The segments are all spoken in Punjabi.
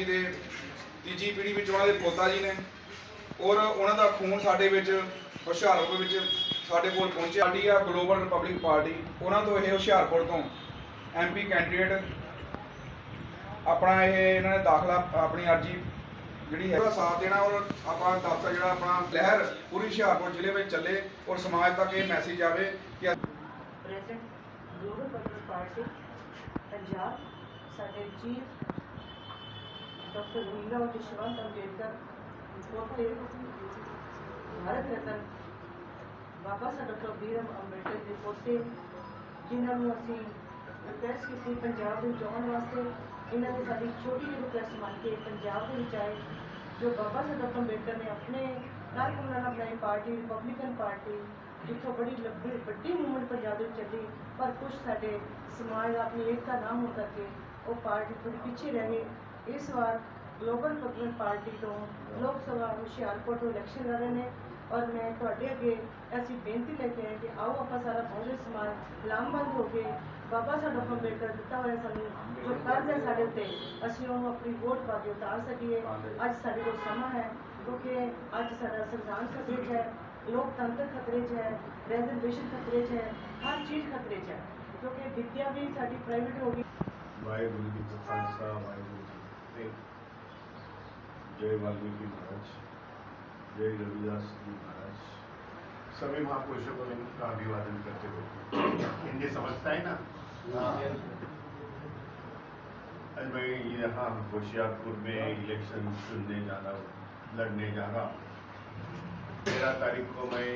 ਜੀ ਦੇ ਤੀਜੀ ਪੀੜ੍ਹੀ ਵਿੱਚ ਉਹਨਾਂ ਦੇ ਪੋਤਾ ਜੀ ਨੇ। ਔਰ ਉਹਨਾਂ ਦਾ ਖੂਨ ਸਾਡੇ ਵਿੱਚ, ਹੁਸ਼ਿਆਰਪੁਰ ਵਿੱਚ ਸਾਡੇ ਕੋਲ ਪਹੁੰਚਿਆ। ਪਾਰਟੀ ਆ ਗਲੋਬਲ ਰਿਪਬਲਿਕ ਪਾਰਟੀ ਉਹਨਾਂ ਤੋਂ ਇਹ ਹੁਸ਼ਿਆਰਪੁਰ ਤੋਂ ਐਮਪੀ ਕੈਂਡੀਡੇਟ ਆਪਣਾ ਇਹ ਇਹਨਾਂ ਨੇ ਦਾਖਲਾ ਆਪਣੀ ਅਰਜੀ ਜਿਹੜੀ ਹੈ, ਉਹਦਾ ਸਾਥ ਦੇਣਾ ਔਰ ਆਪਾਂ ਦਫ਼ਤਰ ਜਿਹੜਾ ਆਪਣਾ ਲਹਿਰ ਪੂਰੀ ਹੁਸ਼ਿਆਰਪੁਰ ਜ਼ਿਲ੍ਹੇ ਵਿੱਚ ਚੱਲੇ ਔਰ ਸਮਾਜ ਤੱਕ ਇਹ ਮੈਸੇਜ ਆਵੇ ਕਿ present global public party Punjab, ਸਾਡੇ ਚੀਫ ਡਾਕਟਰ ਨੀਰਵ ਜਸ਼ਵੰਤ ਅੰਬੇਡਕਰ ਪੋਤੇ ਭਾਰਤ ਰਤਨ ਬਾਬਾ ਸਾਹਿਬ ਡਾਕਟਰ ਬੀਰਮ ਅੰਬੇਡਕਰ ਦੇ ਪੋਤੇ ਜਿਨ੍ਹਾਂ ਨੂੰ ਅਸੀਂ ਰਿਕਵੈਸਟ ਕੀਤੀ ਪੰਜਾਬ ਦੇ ਜਾਣ ਵਾਸਤੇ ਇਹਨਾਂ ਨੇ ਸਾਡੀ ਛੋਟੀ ਜਿਹੀ ਰਿਕਵੈਸਟ ਮੰਨ ਕੇ ਪੰਜਾਬ ਦੇ ਵਿੱਚ ਆਏ ਜੋ ਬਾਬਾ ਸਾਹਿਬ ਡਾਕਟਰ ਅੰਬੇਡਕਰ ਨੇ ਆਪਣੇ ਕਾਰਕੁਨਾਂ ਨਾਲ ਬਣਾਈ ਪਾਰਟੀ ਰਿਪਬਲਿਕਨ ਪਾਰਟੀ ਜਿੱਥੋਂ ਬੜੀ ਲੰਬੀ ਵੱਡੀ ਮੂਵਮੈਂਟ ਪੰਜਾਬ ਦੇ ਵਿੱਚ ਚੱਲੀ ਪਰ ਕੁਝ ਸਾਡੇ ਸਮਾਜ ਦਾ ਆਪਣੀ ਏਕਤਾ ਨਾ ਹੋਣ ਕਰਕੇ ਉਹ ਪਾਰਟੀ ਥੋੜੀ ਪਿੱਛੇ ਰਹਿ ਗਈ ਇਸ ਵਾਰ ਗਲੋਬਲ ਪਬਲਿਕ ਪਾਰਟੀ ਤੋਂ ਲੋਕ ਸਭਾ ਹੁਸ਼ਿਆਰਪੁਰ ਤੋਂ ਇਲੈਕਸ਼ਨ ਲੜ ਰਹੇ ਨੇ ਔਰ ਮੈਂ ਤੁਹਾਡੇ ਅੱਗੇ ਅਸੀਂ ਬੇਨਤੀ ਲੈ ਕੇ ਆਏ ਕਿ ਆਓ ਆਪਾਂ ਸਾਰਾ ਬਹੁਜਨ ਸਮਾਜ ਲਾਮਬੰਦ ਹੋ ਕੇ ਬਾਬਾ ਸਾਹਿਬ ਡਾਕਟਰ ਅੰਬੇਡਕਰ ਦਿੱਤਾ ਹੋਇਆ ਸਾਨੂੰ ਜੋ ਕਰਜ਼ ਹੈ ਸਾਡੇ ਉੱਤੇ ਅਸੀਂ ਉਹਨੂੰ ਆਪਣੀ ਵੋਟ ਪਾ ਕੇ ਉਤਾਰ ਸਕੀਏ ਅੱਜ ਸਾਡੇ ਕੋਲ ਸਮਾਂ ਹੈ ਕਿਉਂਕਿ ਅੱਜ ਸਾਡਾ ਸੰਵਿਧਾਨ ਖਤਰੇ 'ਚ ਹੈ ਲੋਕਤੰਤਰ ਖਤਰੇ 'ਚ ਹੈ ਰੈਜ਼ਰਵੇਸ਼ਨ ਖਤਰੇ 'ਚ ਹੈ ਹਰ ਚੀਜ਼ ਖਤਰੇ 'ਚ ਹੈ ਕਿਉਂਕਿ ਵਿੱਦਿਆ ਵੀ ਸਾਡੀ ਪ੍ਰਾਈਵੇਟ ਹੋ ਗਈ ਵਾਹਿਗੁਰੂ ਜੀ ਕਾ ਖਾਲਸਾ ਵਾਹਿਗੁਰੂ करके जय वाल्मीकि महाराज जय रविदास जी महाराज। सभी महापुरुषों को इनका अभिवादन करते हुए हिंदी समझता है ना? हाँ। आज मैं यहाँ होशियारपुर में इलेक्शन सुनने जा रहा हूँ लड़ने जा रहा हूँ। तेरह तारीख को मैं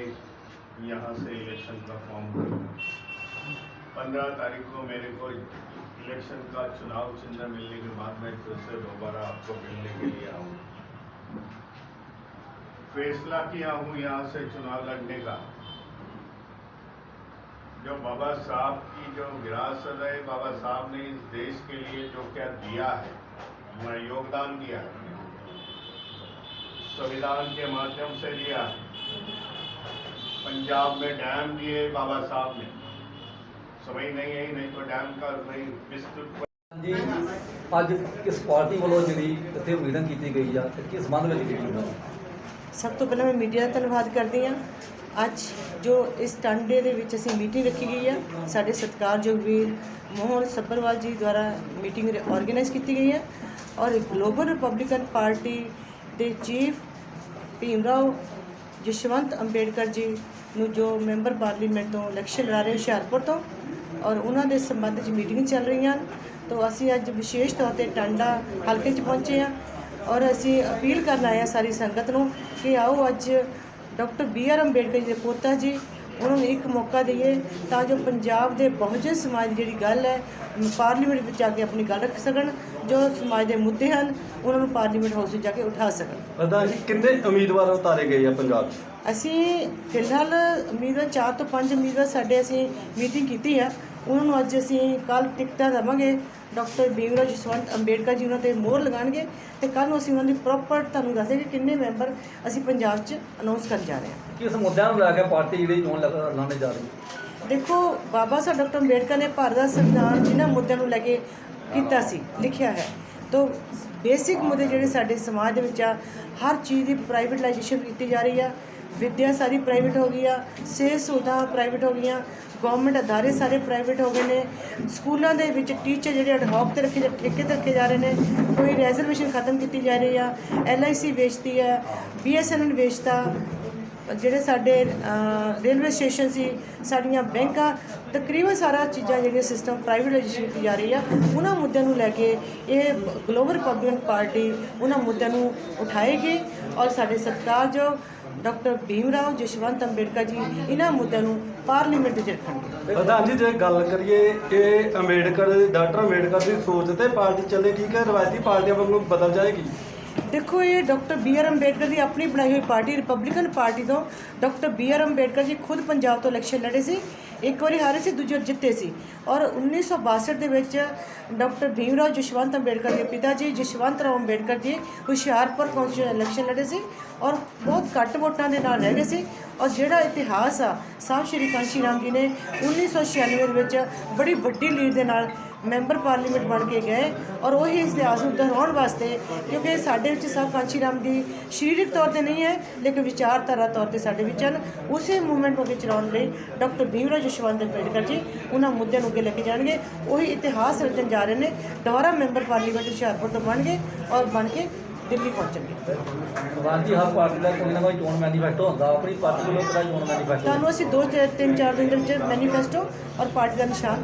यहाँ से इलेक्शन का फॉर्म भरूँगा। पंद्रह तारीख को मेरे को इलेक्शन का चुनाव चिन्ह मिलने के बाद मैं फिर से दोबारा आपको मिलने के लिए आऊँ। फैसला किया हूँ यहाँ से चुनाव लड़ने का। जो बाबा साहब की जो विरासत है, बाबा साहब ने इस देश के लिए जो क्या दिया है मैं योगदान दिया है, संविधान के माध्यम से दिया है। पंजाब में डैम दिए बाबा साहब ने। समय नहीं है नहीं तो डैम का मैं विस्तृत ਜੀ ਅੱਜ ਕਿਸ ਪਾਰਟੀ ਵੱਲੋਂ ਜਿਹੜੀ ਇੱਥੇ ਮੀਟਿੰਗ ਕੀਤੀ ਗਈ ਆ ਤੇ ਕਿਸ ਸੰਬੰਧ ਵਿੱਚ ਕੀਤੀ ਗਈ ਆ ਸਭ ਤੋਂ ਪਹਿਲਾਂ ਮੈਂ ਮੀਡੀਆ ਦਾ ਧੰਨਵਾਦ ਕਰਦੀ ਹਾਂ ਅੱਜ ਜੋ ਇਸ ਟਾਂਡੇ ਦੇ ਵਿੱਚ ਅਸੀਂ ਮੀਟਿੰਗ ਰੱਖੀ ਗਈ ਹੈ ਸਾਡੇ ਸਤਿਕਾਰਯੋਗ ਵੀਰ ਮੋਹਨ ਸੱਭਰਵਾਲ ਜੀ ਦੁਆਰਾ ਮੀਟਿੰਗ ਆਰਗੇਨਾਈਜ਼ ਕੀਤੀ ਗਈ ਹੈ ਔਰ ਗਲੋਬਲ ਰਿਪਬਲਿਕਨ ਪਾਰਟੀ ਦੇ ਚੀਫ ਭੀਮਰਾਓ ਜਸ਼ਵੰਤ ਅੰਬੇਡਕਰ ਜੀ ਨੂੰ ਜੋ ਮੈਂਬਰ ਪਾਰਲੀਮੈਂਟ ਤੋਂ ਇਲੈਕਸ਼ਨ ਲੜਾ ਰਹੇ ਹੁਸ਼ਿਆਰਪੁਰ ਤੋਂ ਔਰ ਉਹਨਾਂ ਦੇ ਸੰਬੰਧ 'ਚ ਮੀਟਿੰਗ ਚੱਲ ਰਹੀਆਂ ਹਨ। ਤੋਂ ਅਸੀਂ ਅੱਜ ਵਿਸ਼ੇਸ਼ ਤੌਰ ਤੇ ਟਾਂਡਾ ਹਲਕੇ 'ਚ ਪਹੁੰਚੇ ਹਾਂ ਔਰ ਅਸੀਂ ਅਪੀਲ ਕਰਨ ਆਏ ਹਾਂ ਸਾਰੀ ਸੰਗਤ ਨੂੰ ਕਿ ਆਓ ਅੱਜ ਡਾਕਟਰ ਬੀ ਆਰ ਅੰਬੇਡਕਰ ਜੀ ਦੇ ਪੋਤਾ ਜੀ, ਉਹਨਾਂ ਨੂੰ ਇੱਕ ਮੌਕਾ ਦਈਏ ਤਾਂ ਜੋ ਪੰਜਾਬ ਦੇ ਬਹੁਜਨ ਸਮਾਜ ਦੀ ਜਿਹੜੀ ਗੱਲ ਹੈ, ਪਾਰਲੀਮੈਂਟ ਵਿੱਚ ਜਾ ਕੇ ਆਪਣੀ ਗੱਲ ਰੱਖ ਸਕਣ। ਜੋ ਸਮਾਜ ਦੇ ਮੁੱਦੇ ਹਨ ਉਹਨਾਂ ਨੂੰ ਪਾਰਲੀਮੈਂਟ ਹਾਊਸ ਵਿੱਚ ਜਾ ਕੇ ਉਠਾ ਸਕਣ। ਪ੍ਰਧਾਨ ਜੀ ਕਿੰਨੇ ਉਮੀਦਵਾਰ ਉਤਾਰੇ ਗਏ ਆ ਪੰਜਾਬ 'ਚ? ਅਸੀਂ ਫਿਲਹਾਲ ਉਮੀਦਵਾਰ ਚਾਰ ਤੋਂ ਪੰਜ ਉਮੀਦਵਾਰ ਸਾਡੇ ਅਸੀਂ ਮੀਟਿੰਗ ਕੀਤੀ ਆ। ਉਹਨਾਂ ਨੂੰ ਅੱਜ ਅਸੀਂ ਕੱਲ ਟਿਕਟਾਂ ਦੇਵਾਂਗੇ। ਡਾਕਟਰ ਭੀਮਰਾਓ ਜਸਵੰਤ ਅੰਬੇਡਕਰ ਜੀ ਉਹਨਾਂ ਤੇ ਮੋਹਰ ਲਗਾਣਗੇ ਤੇ ਕੱਲ ਨੂੰ ਅਸੀਂ ਉਹਨਾਂ ਦੀ ਪ੍ਰੋਪਰ ਤੁਹਾਨੂੰ ਦੱਸਾਂਗੇ ਕਿ ਕਿੰਨੇ ਮੈਂਬਰ ਅਸੀਂ ਪੰਜਾਬ 'ਚ ਅਨਾਉਂਸ ਕਰਨ ਜਾ ਰਹੇ ਹਾਂ। ਕਿਸ ਮੁੱਦਿਆਂ ਨੂੰ ਲੈ ਕੇ ਪਾਰਟੀ ਜਿਹੜੀ ਚੋਣ ਲੜਨ ਜਾ ਰਹੀ ਹੈ। ਦੇਖੋ ਬਾਬਾ ਸਾਹਿਬ ਡਾਕਟਰ ਅੰਬੇਡਕਰ ਨੇ ਭਾਰਤ ਦਾ ਸੰਵਿਧਾਨ ਜਿਨ੍ਹਾਂ ਮੁੱਦਿਆਂ ਨੂੰ ਲੈ ਕੇ ਕੀਤਾ ਸੀ, ਲਿਖਿਆ ਹੈ। ਤੋਂ ਬੇਸਿਕ ਮੁੱਦੇ ਜਿਹੜੇ ਸਾਡੇ ਸਮਾਜ ਦੇ ਵਿੱਚ ਆ, ਹਰ ਚੀਜ਼ ਦੀ ਪ੍ਰਾਈਵੇਟਲਾਈਜੇਸ਼ਨ ਕੀਤੀ ਜਾ ਰਹੀ ਆ। ਵਿੱਦਿਆ ਸਾਰੀ ਪ੍ਰਾਈਵੇਟ ਹੋ ਗਈ ਆ, ਸਿਹਤ ਸਹੂਲਤਾਂ ਪ੍ਰਾਈਵੇਟ ਹੋ ਗਈਆਂ ਗਵਰਨਮੈਂਟ ਅਦਾਰੇ ਸਾਰੇ ਪ੍ਰਾਈਵੇਟ ਹੋ ਗਏ ਨੇ। ਸਕੂਲਾਂ ਦੇ ਵਿੱਚ ਟੀਚਰ ਜਿਹੜੇ ਐਡਹੌਕ ਤੇ ਰੱਖੇ ਜਾ- ਠੇਕੇ ਤੇ ਰੱਖੇ ਜਾ ਰਹੇ ਨੇ। ਕੋਈ ਰਿਜ਼ਰਵੇਸ਼ਨ ਖਤਮ ਕੀਤੀ ਜਾ ਰਹੀ ਆ। ਐਲਆਈਸੀ ਵੇਚਦੀ ਆ ਬੀਐਸਐਨਐਲ ਵੇਚਤਾ। ਜਿਹੜੇ ਸਾਡੇ ਰੇਲਵੇ ਸਟੇਸ਼ਨ ਸੀ, ਸਾਡੀਆਂ ਬੈਂਕਾਂ, ਤਕਰੀਬਨ ਸਾਰਾ ਚੀਜ਼ਾਂ ਜਿਹੜੀਆਂ ਸਿਸਟਮ ਪ੍ਰਾਈਵੇਟਾਈਜੇਸ਼ਨ ਕੀਤੀ ਜਾ ਰਹੀ ਆ, ਉਹਨਾਂ ਮੁੱਦਿਆਂ ਨੂੰ ਲੈ ਕੇ ਇਹ ਗਲੋਬਲ ਰਿਪਬਲਿਕਨ ਪਾਰਟੀ ਉਹਨਾਂ ਮੁੱਦਿਆਂ ਨੂੰ ਉਠਾਏਗੀ ਔਰ ਸਾਡੇ ਸਤਿਕਾਰਯੋਗ ਡਾਕਟਰ ਭੀਮ ਰਾਓ, ਜਸ਼ਵੰਤ ਅੰਬੇਡਕਰ ਜੀ, ਇਹਨਾਂ ਮੁੱਦਿਆਂ ਨੂੰ ਪਾਰਲੀਮੈਂਟ ਵਿੱਚ ਰੱਖਣਗੇ ਪ੍ਰਧਾਨ ਜੀ, ਜੇ ਗੱਲ ਕਰੀਏ ਕਿ ਅੰਬੇਡਕਰ, ਡਾਕਟਰ ਅੰਬੇਡਕਰ ਦੀ ਸੋਚ ਤੇ ਪਾਰਟੀ ਚੱਲੇਗੀ ਕਿ ਰਵਾਇਤੀ ਪਾਰਟੀਆਂ ਵਾਂਗੂ ਬਦਲ ਜਾਏਗੀ? ਦੇਖੋ ਇਹ ਡਾਕਟਰ ਬੀ ਆਰ ਅੰਬੇਡਕਰ ਦੀ ਆਪਣੀ ਬਣਾਈ ਹੋਈ ਪਾਰਟੀ ਰਿਪਬਲਿਕਨ ਪਾਰਟੀ ਤੋਂ doctor B R Ambedkar ji ਖੁਦ ਪੰਜਾਬ ਤੋਂ ਇਲੈਕਸ਼ਨ ਲੜੇ ਸੀ, ਇੱਕ ਵਾਰੀ ਹਾਰੇ ਸੀ, ਦੂਜੀ ਵਾਰ ਜਿੱਤੇ ਸੀ। ਔਰ 1962 ਦੇ ਵਿੱਚ ਡਾਕਟਰ ਭੀਮਰਾਓ ਜਸ਼ਵੰਤ ਅੰਬੇਡਕਰ ਦੇ ਪਿਤਾ ਜੀ, ਜਸ਼ਵੰਤ ਰਾਓ ਅੰਬੇਡਕਰ ਜੀ ਹੁਸ਼ਿਆਰਪੁਰ ਕੌਂਸਲ ਇਲੈਕਸ਼ਨ ਲੜੇ ਸੀ ਔਰ ਬਹੁਤ ਘੱਟ ਵੋਟਾਂ ਦੇ ਨਾਲ ਰਹਿ ਗਏ ਸੀ। ਔਰ ਜਿਹੜਾ ਇਤਿਹਾਸ ਆ ਸਾਹਿਬ ਸ਼੍ਰੀ ਕਾਂਸ਼ੀ ਰਾਮ ਜੀ ਨੇ 1996 ਦੇ ਵਿੱਚ ਬੜੀ ਵੱਡੀ ਲੀਡ ਦੇ ਨਾਲ ਮੈਂਬਰ ਪਾਰਲੀਮੈਂਟ ਬਣ ਕੇ ਗਏ ਔਰ ਉਹੀ ਇਤਿਹਾਸ ਨੂੰ ਦੁਹਰਾਉਣ ਵਾਸਤੇ, ਕਿਉਂਕਿ ਸਾਡੇ ਵਿੱਚ ਸਭ ਕਾਂਚੀ ਰਾਮ ਦੀ ਸਰੀਰਕ ਤੌਰ ਤੇ ਨਹੀਂ ਹੈ, ਲੇਕਿਨ ਵਿਚਾਰਧਾਰਾ ਤੌਰ ਤੇ ਸਾਡੇ ਵਿੱਚ ਹਨ। ਉਸੇ ਮੂਵਮੈਂਟ ਨੂੰ ਅੱਗੇ ਚਲਾਉਣ ਲਈ ਡਾਕਟਰ ਭੀਮਰਾਓ ਜਸ਼ਵੰਤ ਅੰਬੇਡਕਰ ਜੀ ਉਹਨਾਂ ਮੁੱਦਿਆਂ ਨੂੰ ਅੱਗੇ ਲੈ ਕੇ ਜਾਣਗੇ। ਉਹੀ ਇਤਿਹਾਸ ਰਚਣ ਜਾ ਰਹੇ ਨੇ। ਦੁਬਾਰਾ ਮੈਂਬਰ ਪਾਰਲੀਮੈਂਟ ਹੁਸ਼ਿਆਰਪੁਰ ਤੋਂ ਬਣਗੇ ਔਰ ਬਣ ਕੇ ਦਿੱਲੀ ਪਹੁੰਚਣਗੇ। ਪ੍ਰਧਾਨ ਜੀ ਹਰ ਪਾਰਟੀ ਦਾ ਕੋਈ ਨਾ ਕੋਈ ਚੋਣ ਮੈਨੀਫੈਸਟੋ ਹੁੰਦਾ ਆਪਣੀ ਪਾਰਟੀ ਵੱਲੋਂ ਕਿਹੜਾ ਚੋਣ ਮੈਨੀਫੈਸਟੋ ਤੁਹਾਨੂੰ ਅਸੀਂ ਦੋ ਚ- ਤਿੰਨ ਚਾਰ ਦਿਨ ਦੇ ਵਿੱਚ ਮੈਨੀਫੈਸਟੋ ਔਰ ਪਾਰਟੀ ਦਾ ਨਿਸ਼ਾਨ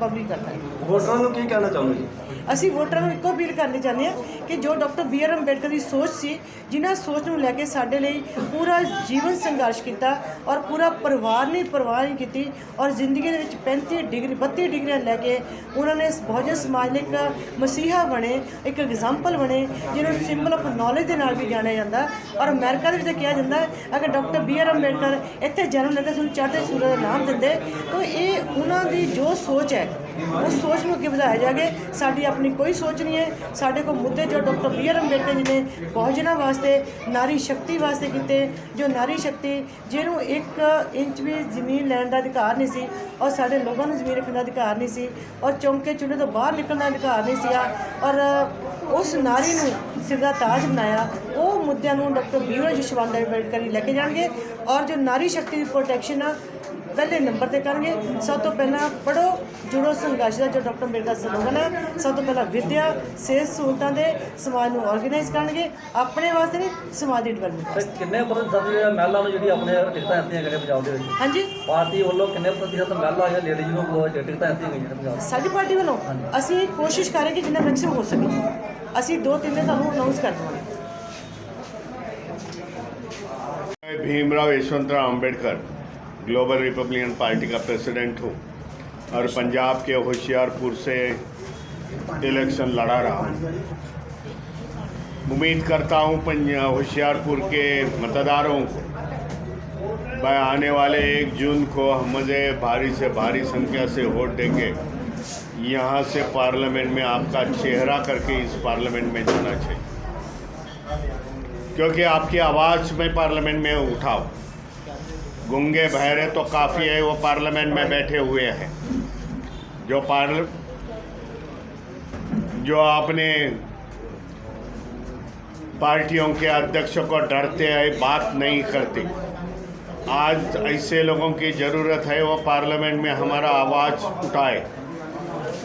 ਪਬਲਿਕ ਕਰਨਾ ਹੈ ਵੋਟਰਾਂ ਨੂੰ ਕੀ ਕਹਿਣਾ ਚਾਹੁੰਦੇ ਜੀ? ਅਸੀਂ ਵੋਟਰਾਂ ਨੂੰ ਇੱਕੋ ਅਪੀਲ ਕਰਨੀ ਚਾਹੁੰਦੇ ਹਾਂ ਕਿ ਜੋ ਡਾਕਟਰ ਬੀ ਆਰ ਅੰਬੇਡਕਰ ਦੀ ਸੋਚ ਸੀ ਜਿਨ੍ਹਾਂ ਸੋਚ ਨੂੰ ਲੈ ਕੇ ਸਾਡੇ ਲਈ ਪੂਰਾ ਜੀਵਨ ਸੰਘਰਸ਼ ਕੀਤਾ ਔਰ ਪੂਰਾ ਪਰਿਵਾਰ ਨੇ ਪਰਵਾਹ ਨਹੀਂ ਕੀਤੀ ਔਰ ਜ਼ਿੰਦਗੀ ਦੇ ਵਿੱਚ 35 ਡਿਗਰੀ 32 ਡਿਗਰੀਆਂ ਲੈ ਕੇ ਉਹਨਾਂ ਨੇ ਇਸ ਬਹੁਜਨ ਸਮਾਜ ਲਈ ਇੱਕ ਮਸੀਹਾ ਬਣੇ, ਇੱਕ ਐਗਜ਼ਾਮਪਲ ਬਣੇ, ਜਿਹਨੂੰ ਸਿੰਬਲ ਆਫ ਨੌਲੇਜ ਦੇ ਨਾਲ ਵੀ ਜਾਣਿਆ ਜਾਂਦਾ ਔਰ ਅਮਰੀਕਾ ਦੇ ਵਿੱਚ ਤਾਂ ਕਿਹਾ ਜਾਂਦਾ, ਅਗਰ ਡਾਕਟਰ ਬੀ ਆਰ ਅੰਬੇਡਕਰ ਇੱਥੇ ਜਨਮ ਲੈਂਦੇ ਸਾਨੂੰ ਚੜ੍ਹਦੇ ਸੂਰਜ ਦਾ ਨਾਮ ਦਿੰਦੇ, ਤਾਂ ਇਹ ਉਹਨਾਂ ਦੀ ਜੋ ਸੋਚ ਹੈ ਉਸ ਸੋਚ ਨੂੰ ਅੱਗੇ ਵਧਾਇਆ ਜਾਵੇ। ਸਾਡੀ ਆਪਣੀ ਕੋਈ ਸੋਚ ਨਹੀਂ ਹੈ। ਸਾਡੇ ਕੋਲ ਮੁੱਦੇ ਜੋ ਡਾਕਟਰ ਬੀ ਆਰ ਅੰਬੇਡਕਰ ਜੀ ਨੇ ਬਹੁਜਨਾਂ ਵਾਸਤੇ ਨਾਰੀ ਸ਼ਕਤੀ ਵਾਸਤੇ ਕੀਤੇ, ਜੋ ਨਾਰੀ ਸ਼ਕਤੀ ਜਿਹਨੂੰ ਇੱਕ ਇੰਚ ਵੀ ਜ਼ਮੀਨ ਲੈਣ ਦਾ ਅਧਿਕਾਰ ਨਹੀਂ ਸੀ, ਔਰ ਸਾਡੇ ਲੋਕਾਂ ਨੂੰ ਜ਼ਮੀਨ ਰੱਖਣ ਦਾ ਅਧਿਕਾਰ ਨਹੀਂ ਸੀ, ਔਰ ਚੌਂਕੇ ਚੁੱਲ੍ਹੇ ਤੋਂ ਬਾਹਰ ਨਿਕਲਣ ਦਾ ਅਧਿਕਾਰ ਨਹੀਂ ਸੀ ਔਰ ਉਸ ਨਾਰੀ ਨੂੰ ਸਿਰ ਦਾ ਤਾਜ ਬਣਾਇਆ, ਉਹ ਮੁੱਦਿਆਂ ਨੂੰ doctor B R Jashwant Ambedkar ji ਲੈ ਕੇ ਜਾਣਗੇ, ਔਰ ਜੋ ਨਾਰੀ ਸ਼ਕਤੀ ਦੀ ਪ੍ਰੋਟੈਕਸ਼ਨ ਆ ਪਹਿਲੇ ਨੰਬਰ ਤੇ ਕਰਨਗੇ ਸਭ ਤੋਂ ਪਹਿਲਾਂ ਪੜੋ ਜੁੜੋ ਸੰਘਰਸ਼ ਦਾ ਜੋ ਡਾਕਟਰ ਅੰਬੇਡਕਰ ਦਾ ਸਲੋਗਨ ਹੈ ਸਭ ਤੋਂ ਪਹਿਲਾਂ ਵਿਦਿਆ ਸਿਹਤ ਸਹੂਲਤਾਂ ਦੇ ਸਮਾਜ ਨੂੰ ਆਰਗੇਨਾਈਜ਼ ਕਰਨਗੇ ਆਪਣੇ ਵਾਸਤੇ ਨਹੀਂ ਸਮਾਜ ਦੀ ਡਿਵੈਲਪਮੈਂਟ ਤੇ ਵਾਸਤੇ ਕਿੰਨੇ ਪ੍ਰਤੀਸ਼ਤ ਜਿਹੜੇ ਮਹਿਲਾ ਨੂੰ ਜਿਹੜੀ ਆਪਣੇ ਟਿਕਟਾਂ ਦਿੱਤੀਆਂ ਗਈਆਂ ਪੰਜਾਬ ਦੇ ਵਿੱਚ ਹਾਂਜੀ ਪਾਰਟੀ ਵੱਲੋਂ ਕਿੰਨੇ ਪ੍ਰਤੀਸ਼ਤ ਮਹਿਲਾ ਜਾਂ ਲੇਡੀਜ਼ ਨੂੰ ਉਹ ਟਿਕਟਾਂ ਦਿੱਤੀਆਂ ਗਈਆਂ ਨੇ ਪੰਜਾਬ 'ਚ? ਸਾਡੀ ਪਾਰਟੀ ਵੱਲੋਂ ਅਸੀਂ ਕੋਸ਼ਿਸ਼ ਕਰਾਂਗੇ ਕਿ ਜਿੰਨਾ ਮੈਕਸਿਮਮ ਹੋ ਸਕੇ ਅਸੀਂ ਦੋ ਤਿੰਨ ਦਿਨ ਤੁਹਾਨੂੰ ਅਨਾਉਂਸ ਕਰ ਦੇਵਾਂਗੇ मैं Bhimrao Yashwantrao Ambedkar global republican party का प्रेसिडेंट हूँ और पंजाब के होशियारपुर से इलेक्शन लड़ा रहा हूँ। उम्मीद करता हूँ होशियारपुर के मतदारों को मैं आने वाले एक जून को मुझे भारी से भारी संख्या से वोट देके यहाँ से पार्लियामेंट में आपका चेहरा करके इस पार्लियामेंट में जाना चाहिए। क्योंकि आपकी आवाज़ में पार्लियामेंट में उठाओ गूँगे बहरे तो काफ़ी है, वो पार्लियामेंट में बैठे हुए हैं। जो पार्ल जो अपने पार्टियों के अध्यक्षों को डरते हैं बात नहीं करते। आज ऐसे लोगों की ज़रूरत है, वो पार्लियामेंट में हमारा आवाज़ उठाए।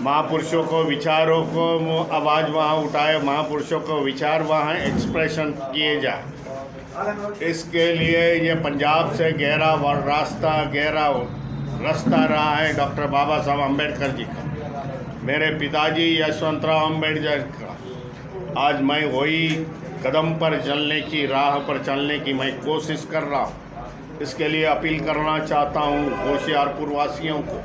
महापुरुषों को विचारों को आवाज़ वहाँ उठाए, महापुरुषों को विचार वहाँ एक्सप्रेशन किए जाए। इसके लिए ये पंजाब से गहरा व रास्ता, गहरा रास्ता रहा है डॉक्टर बाबा साहब अंबेडकर जी का। मेरे पिताजी यशवंतराव अंबेडकर का। आज मैं वही कदम पर चलने की, राह पर चलने की मैं कोशिश कर रहा हूँ। इसके लिए अपील करना चाहता हूँ होशियारपुर वासियों को।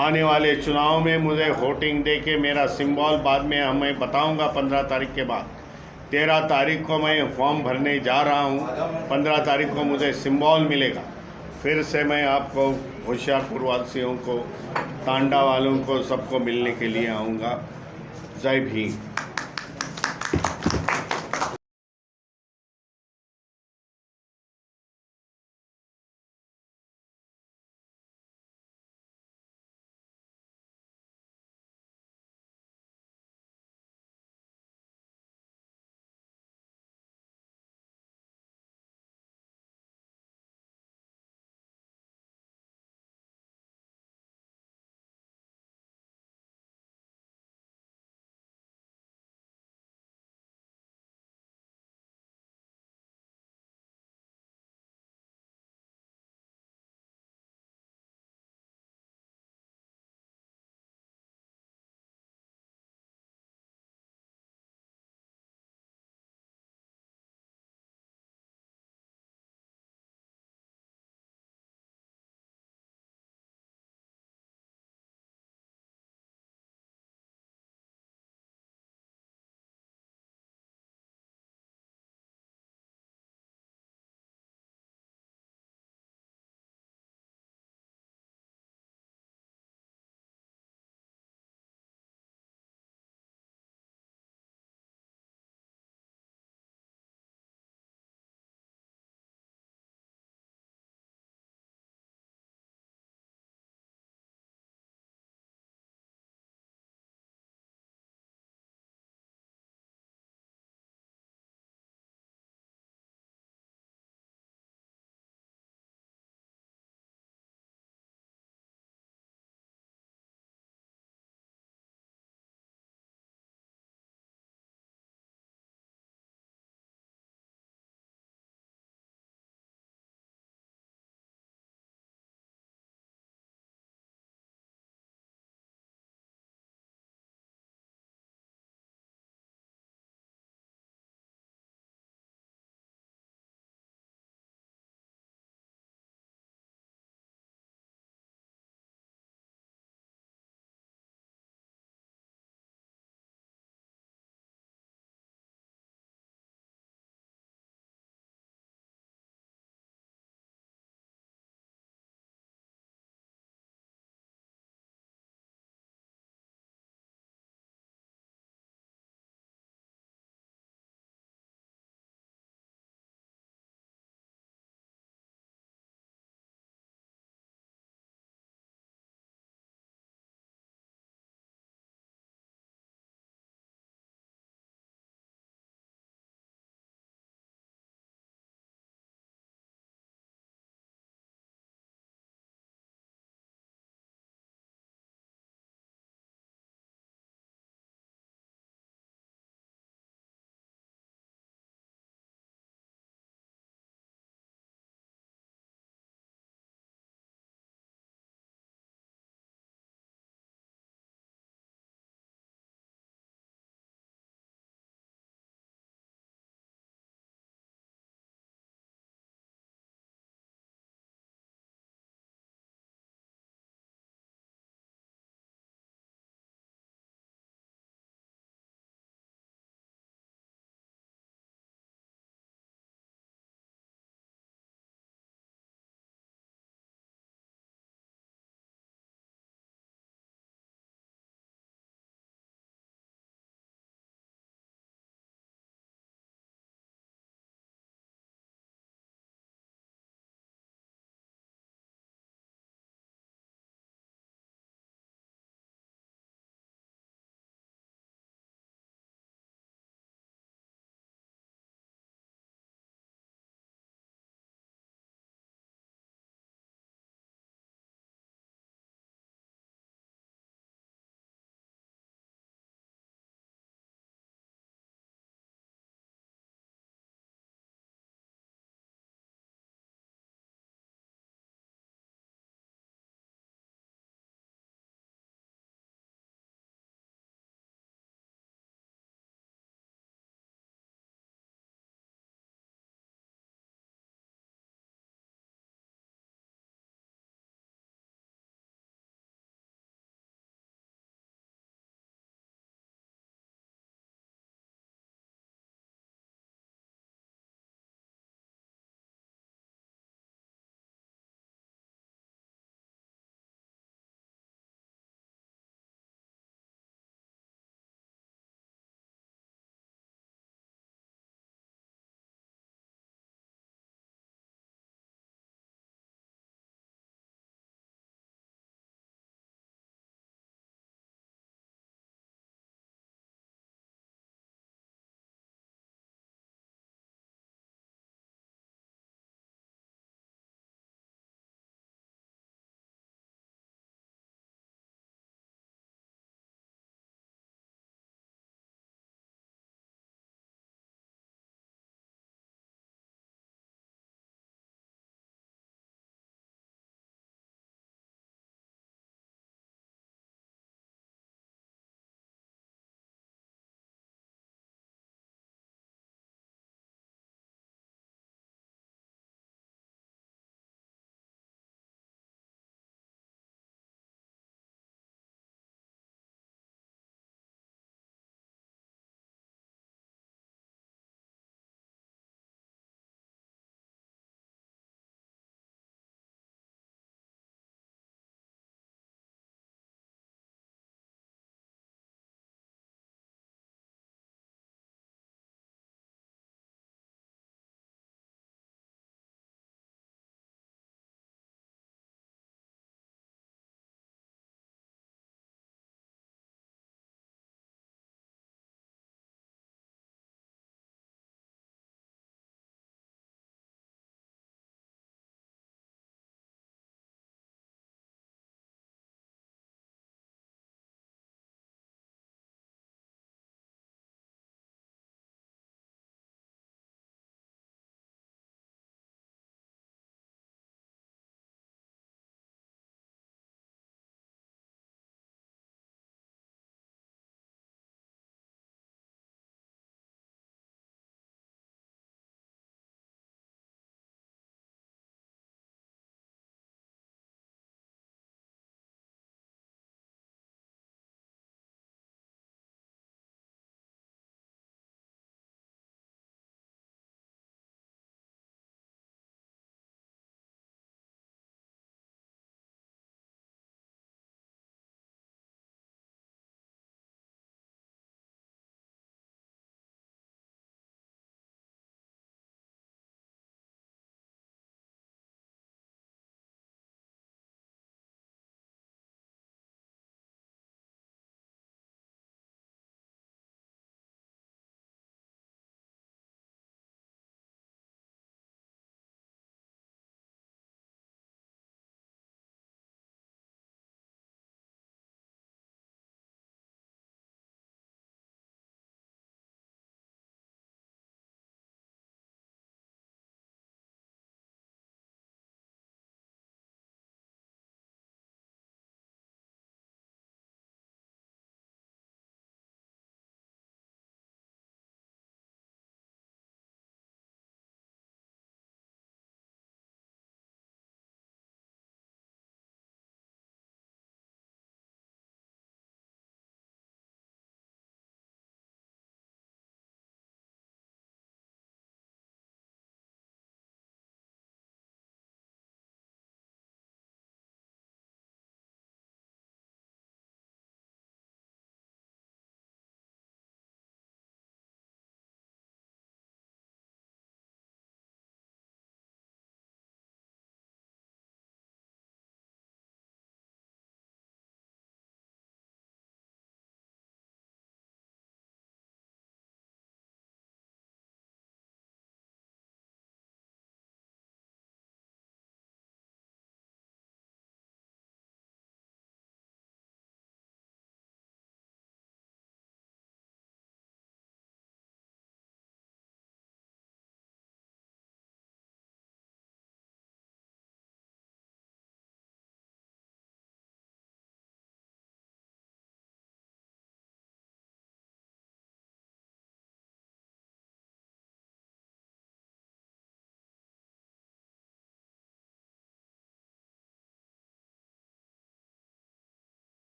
आने वाले चुनाव में मुझे वोटिंग दे के मेरा सिंबल बाद में हमें बताऊँगा पंद्रह तारीख के बाद। तेरह तारीख को मैं फॉर्म भरने जा रहा हूँ। पंद्रह तारीख को मुझे सिम्बॉल मिलेगा। फिर से मैं आपको होशियारपुर वासियों को, तांडा वालों को सबको मिलने के लिए आऊँगा। जय भीम।